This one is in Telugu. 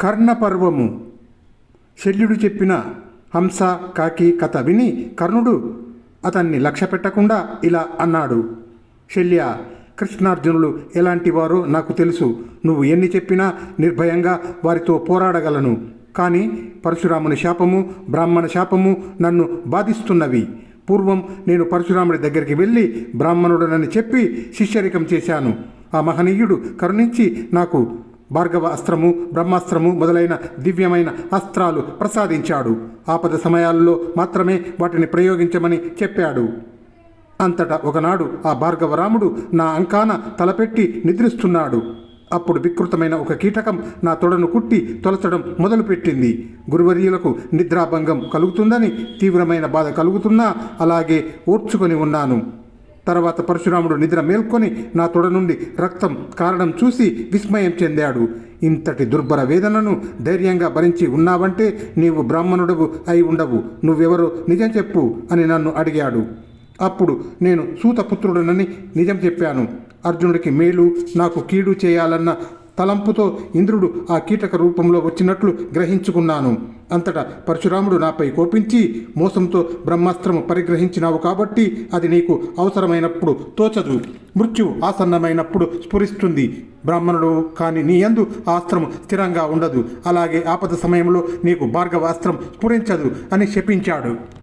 కర్ణపర్వము. శల్యుడు చెప్పిన హంస కాకి కథ విని కర్ణుడు అతన్ని లక్ష్య పెట్టకుండా ఇలా అన్నాడు. శల్య కృష్ణార్జునులు ఎలాంటి వారో నాకు తెలుసు. నువ్వు ఎన్ని చెప్పినా నిర్భయంగా వారితో పోరాడగలను. కానీ పరశురాముని శాపము బ్రాహ్మణ శాపము నన్ను బాధిస్తున్నవి. పూర్వం నేను పరశురాముడి దగ్గరికి వెళ్ళి బ్రాహ్మణుడనని చెప్పి శిష్యరికం చేశాను. ఆ మహనీయుడు కరుణించి నాకు భార్గవ అస్త్రము బ్రహ్మాస్త్రము మొదలైన దివ్యమైన అస్త్రాలు ప్రసాదించాడు. ఆపద సమయాల్లో మాత్రమే వాటిని ప్రయోగించమని చెప్పాడు. అంతటా ఒకనాడు ఆ భార్గవరాముడు నా అంకాన తలపెట్టి నిద్రిస్తున్నాడు. అప్పుడు వికృతమైన ఒక కీటకం నా తొడను కుట్టి తొలచడం మొదలుపెట్టింది. గురువర్యులకు నిద్రాభంగం కలుగుతుందని తీవ్రమైన బాధ కలుగుతున్నా అలాగే ఓర్చుకొని ఉన్నాను. తర్వాత పరశురాముడు నిద్ర మేల్కొని నా తొడ నుండి రక్తం కారణం చూసి విస్మయం చెందాడు. ఇంతటి దుర్భర వేదనను ధైర్యంగా భరించి ఉన్నావంటే నీవు బ్రాహ్మణుడవు అయి ఉండవు. నువ్వెవరో నిజం చెప్పు అని నన్ను అడిగాడు. అప్పుడు నేను సూతపుత్రుడనని నిజం చెప్పాను. అర్జునుడికి మేలు నాకు కీడు చేయాలన్న తలంపుతో ఇంద్రుడు ఆ కీటక రూపంలో వచ్చినట్లు గ్రహించుకున్నాను. అంతటా పరశురాముడు నాపై కోపించి మోసంతో బ్రహ్మాస్త్రము పరిగ్రహించినావు కాబట్టి అది నీకు అవసరమైనప్పుడు తోచదు. మృత్యు ఆసన్నమైనప్పుడు స్ఫురిస్తుంది. బ్రాహ్మణుడు కాని నీ యందు ఆ స్థిరంగా ఉండదు. అలాగే ఆపద సమయంలో నీకు భార్గవాస్త్రం స్ఫురించదు అని శపించాడు.